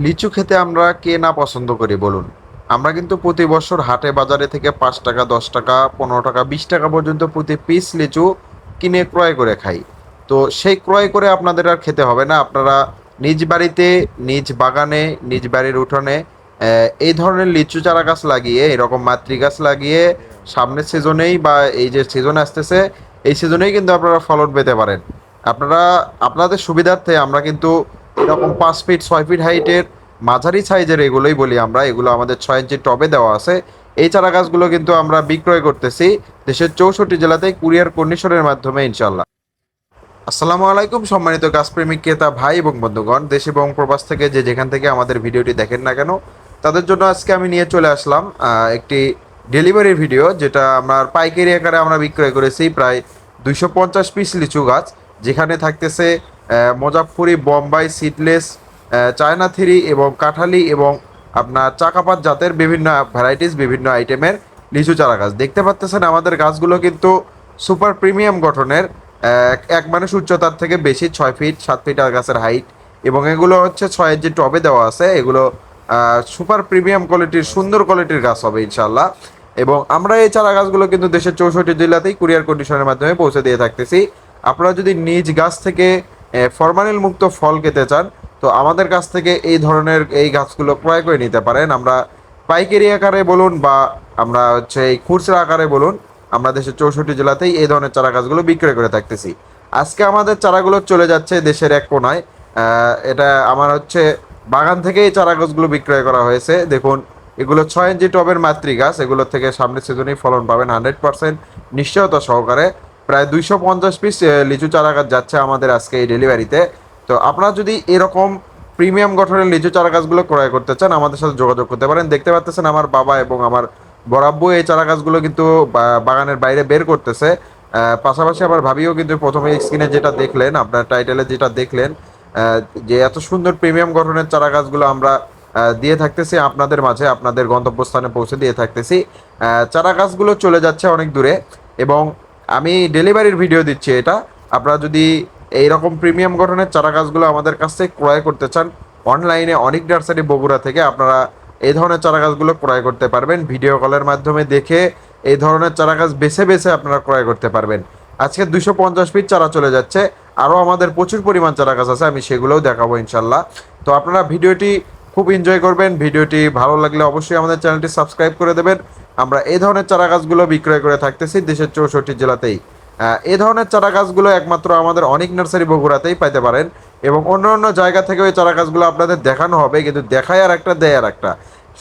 লিচু খেতে আমরা কে না পছন্দ করি, বলুন। আমরা কিন্তু প্রতি বছর হাটে বাজারে থেকে পাঁচ টাকা, দশ টাকা, পনেরো টাকা, বিশ টাকা পর্যন্ত প্রতি পিস লিচু কিনে ক্রয় করে খাই। তো সেই ক্রয় করে আপনাদের আর খেতে হবে না। আপনারা নিজ বাড়িতে, নিজ বাগানে, নিজ বাড়ির উঠোনে এই ধরনের লিচু চারা গাছ লাগিয়ে, এরকম মাতৃ গাছ লাগিয়ে, সামনের সিজনেই বা এই যে সিজন আসতেছে, এই সিজনেই কিন্তু আপনারা ফলন পেতে পারেন। আপনারা, আপনাদের সুবিধার্থে আমরা কিন্তু এরকম পাঁচ ফিট ছয় ফিট হাইটের মাঝারি সাইজের এগুলোই বলি আমরা। এগুলো আমাদের ছয় ইঞ্চি টবে দেওয়া আছে। এই চারা গাছগুলো কিন্তু আমরা বিক্রয় করতেছি দেশের চৌষট্টি জেলাতে কুরিয়ার কন্ডিশনের মাধ্যমে ইনশাল্লাহ আসসালামু আলাইকুম, সম্মানিত গাছপ্রেমিক ক্রেতা ভাই এবং বন্ধুগণ। দেশ এবং প্রবাস থেকে যে যেখান থেকে আমাদের ভিডিওটি দেখেন না কেন, তাদের জন্য আজকে আমি নিয়ে চলে আসলাম একটি ডেলিভারি ভিডিও যেটা আমার পাইকারি আকারে আমরা বিক্রয় করেছি, প্রায় দুইশো পঞ্চাশ পিস লিচু গাছ, যেখানে থাকতেছে আহ, Muzaffari Bombai seedless China three এবং কাঠালি এবং আপনার চাকাপাত জাতের বিভিন্ন ভ্যারাইটিস বিভিন্ন আইটেমের লিচু চারা গাছ। দেখতে পাচ্তেছেন আমাদের গাছগুলো কিন্তু সুপার প্রিমিয়াম গঠনের এক মানুষ উচ্চতার থেকে বেশি ছয় ফিট সাত ফিট আর গাছের হাইট এবং এগুলো হচ্ছে ছয়ের যে টবে দেওয়া আছে। এগুলো সুপার প্রিমিয়াম কোয়ালিটির সুন্দর কোয়ালিটির গাছ হবে ইনশাল্লাহ এবং আমরা এই চারা গাছগুলো কিন্তু দেশের চৌষট্টি জেলাতেই কুরিয়ার কন্ডিশনের মাধ্যমে পৌঁছে দিয়ে থাকতেছি। আপনারা যদি নিজ গাছ থেকে ফরমালিন মুক্ত ফল খেতে চান, তো আমাদের কাছ থেকে এই ধরনের এই গাছগুলো ক্রয় করে নিতে পারেন। আমরা পাইকারি আকারে বলুন বা আমরা হচ্ছে এই খুচরা আকারে বলুন, আমরা দেশের চৌষট্টি জেলাতেই এই ধরনের চারা গাছগুলো বিক্রয় করে থাকতেছি। আজকে আমাদের চারাগুলো চলে যাচ্ছে দেশের এক কোনায়। এটা আমার হচ্ছে বাগান থেকে এই চারা গাছগুলো বিক্রয় করা হয়েছে। দেখুন, এগুলো ছয় ইঞ্চি টবের মাতৃ গাছ এগুলো থেকে সামনের সিজনেই ফলন পাবেন হান্ড্রেড পার্সেন্ট নিশ্চয়তা সহকারে। প্রায় দুইশো পঞ্চাশ পিস লিচু চারা গাছ যাচ্ছে আমাদের আজকে এই ডেলিভারিতে। তো আপনারা যদি এরকম প্রিমিয়াম গঠনের লিচু চারা গাছগুলো ক্রয় করতে চান আমাদের সাথে যোগাযোগ করতে পারেন। দেখতে পাচ্ছেন আমার বাবা এবং আমার বরাব্বু এই চারা গাছগুলো কিন্তু বাগানের বাইরে বের করতেছে। পাশাপাশি আমার ভাবিও কিন্তু প্রথমে স্ক্রিনে যেটা দেখলেন আপনার টাইটেলে যেটা দেখলেন যে এত সুন্দর প্রিমিয়াম গঠনের চারা গাছগুলো আমরা দিয়ে থাকতেছি আপনাদের মাঝে আপনাদের গন্তব্যস্থানে পৌঁছে দিয়ে থাকতেছি। আহ, চারা গাছগুলো চলে যাচ্ছে অনেক দূরে এবং আমি ডেলিভারির ভিডিও দিচ্ছি এটা। আপনারা যদি এইরকম প্রিমিয়াম গঠনের চারা গাছগুলো আমাদের কাছ থেকে ক্রয় করতে চান অনলাইনে অনেক নার্সারি বগুড়া থেকে আপনারা এই ধরনের চারা গাছগুলো ক্রয় করতে পারবেন। ভিডিও কলের মাধ্যমে দেখে এই ধরনের চারা গাছ বেছে বেছে আপনারা ক্রয় করতে পারবেন। আজকে দুশো পঞ্চাশ ফিট চারা চলে যাচ্ছে। আরও আমাদের প্রচুর পরিমাণ চারা গাছ আছে, আমি সেগুলোও দেখাবো ইনশাল্লাহ তো আপনারা ভিডিওটি খুব এনজয় করবেন। ভিডিওটি ভালো লাগলে অবশ্যই আমাদের চ্যানেলটি সাবস্ক্রাইব করে দেবেন। আমরা এই ধরনের চারা গাছগুলো বিক্রয় করে থাকতেছি দেশের চৌষট্টি জেলাতেই। এ ধরনের চারা গাছগুলো একমাত্র আমাদের অনেক নার্সারি বগুড়াতেই পাইতে পারেন এবং অন্য অন্য জায়গা থেকে ওই চারা গাছগুলো আপনাদের দেখানো হবে, কিন্তু দেখায় আর একটা, দেয় আর একটা।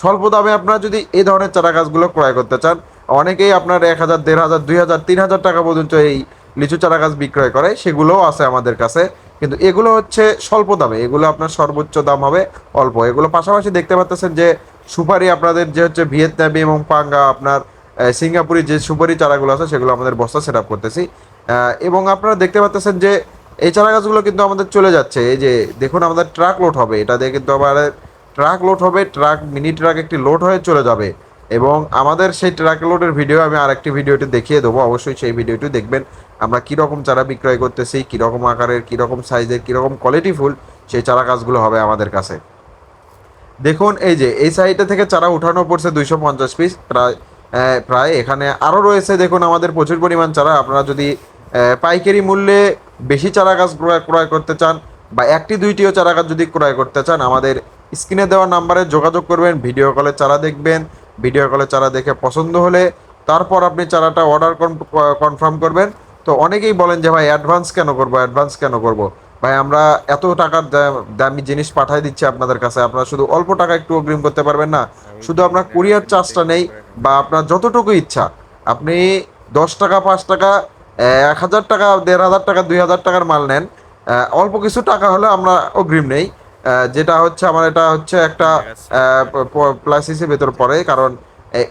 স্বল্প দামে আপনারা যদি এই ধরনের চারা গাছগুলো ক্রয় করতে চান, অনেকেই আপনার এক হাজার, দেড় হাজার, দুই হাজার, তিন হাজার টাকা পর্যন্ত এই লিচু চারা গাছ বিক্রয় করে, সেগুলোও আছে আমাদের কাছে। কিন্তু এগুলো হচ্ছে স্বল্প দামে, এগুলো আপনার সর্বোচ্চ দাম হবে অল্প। এগুলো পাশাপাশি দেখতে পাচ্ছেন যে সুপারি আপনাদের যে হচ্ছে ভিয়েতনামি এবং পাঙ্গা আপনার সিঙ্গাপুরি যে সুপারি চারাগুলো আছে সেগুলো আমাদের বস্তা সেট আপ করতেছি এবং আপনারা দেখতে পাচ্ছেন যে এই চারা গাছগুলো কিন্তু আমাদের চলে যাচ্ছে। এই যে দেখুন আমাদের ট্রাক লোড হবে। এটা দিয়ে কিন্তু আমাদের ট্রাক লোড হবে ট্রাক মিনি ট্রাক একটি লোড হয়ে চলে যাবে। এবং আমাদের সেই ট্রাক লোডের ভিডিও আমি আরেকটি ভিডিওটি দেখিয়ে দেবো। অবশ্যই সেই ভিডিওটি দেখবেন। আমরা কীরকম চারা বিক্রয় করতেছি, কীরকম আকারের, কীরকম সাইজের কীরকম কোয়ালিটি ফুল সেই চারা গাছগুলো হবে আমাদের কাছে। দেখুন, এই যে, এই সাইডে থেকে চারা উঠানো পড়ছে দুইশো পঞ্চাশ পিস প্রায় প্রায় এখানে আরও রয়েছে, দেখুন, আমাদের প্রচুর পরিমাণ চারা। আপনারা যদি পাইকারি মূল্যে বেশি চারা গাছ ক্রয় ক্রয় করতে চান বা একটি, দুইটিও চারা গাছ যদি ক্রয় করতে চান, আমাদের স্ক্রিনে দেওয়া নাম্বারে যোগাযোগ করবেন ভিডিও কলে চারা দেখবেন ভিডিও কলে চারা দেখে পছন্দ হলে তারপর আপনি চারাটা অর্ডার কনফার্ম করবেন। তো অনেকেই বলেন যে, ভাই অ্যাডভান্স কেন করব অ্যাডভান্স কেন করব? ভাই, আমরা এত টাকার দামি জিনিস পাঠাই দিচ্ছি আপনাদের কাছে। আপনারা শুধু অল্প টাকা একটু অগ্রিম করতে পারবেন না। শুধু আপনার কুরিয়ার চার্জটা নেই বা আপনার যতটুকু ইচ্ছা। আপনি দশ টাকা, পাঁচ টাকা এক হাজার টাকা, দেড় হাজার টাকা, দুই হাজার টাকার মাল নেন। অল্প কিছু টাকা হলে আমরা অগ্রিম নেই। যেটা হচ্ছে আমার, এটা হচ্ছে একটা প্লাস হিসেবে ভেতর পড়ে। কারণ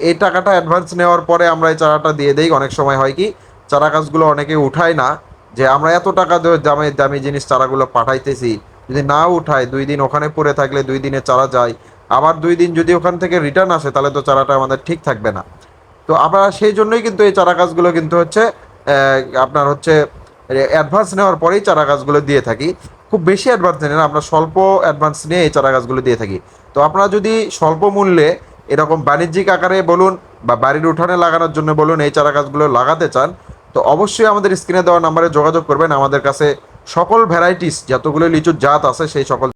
এই টাকাটা অ্যাডভান্স নেওয়ার পরে আমরা এই চারাটা দিয়ে দেই। অনেক সময় হয় কি, চারা গাছগুলো অনেকে উঠায় না। যে আমরা এত টাকা দিয়ে দামে, দামি জিনিস চারাগুলো পাঠাইতেছি, যদি না উঠায়, দুই দিন ওখানে পড়ে থাকলে দুই দিনে চারা যায়। আবার দুই দিন যদি ওখান থেকে রিটার্ন আসে, তাহলে তো চারাটা আমাদের ঠিক থাকবে না। তো আমরা সেই জন্যই কিন্তু এই চারা গাছগুলো কিন্তু হচ্ছে আপনার হচ্ছে অ্যাডভান্স নেওয়ার পরেই চারা গাছগুলো দিয়ে থাকি। খুব বেশি অ্যাডভান্স নেই না, আমরা স্বল্প অ্যাডভান্স নিয়ে এই চারা গাছগুলো দিয়ে থাকি। তো আপনারা যদি স্বল্প মূল্যে এরকম বাণিজ্যিক আকারে বলুন বা বাড়ির উঠানে লাগানোর জন্য বলুন এই চারা গাছগুলো লাগাতে চান তো অবশ্যই আমাদের স্ক্রিনে দেওয়া নাম্বারে যোগাযোগ করবেন। আমাদের কাছে সকল ভ্যারাইটিস যতগুলো লিচুর জাত আছে, সেই সকল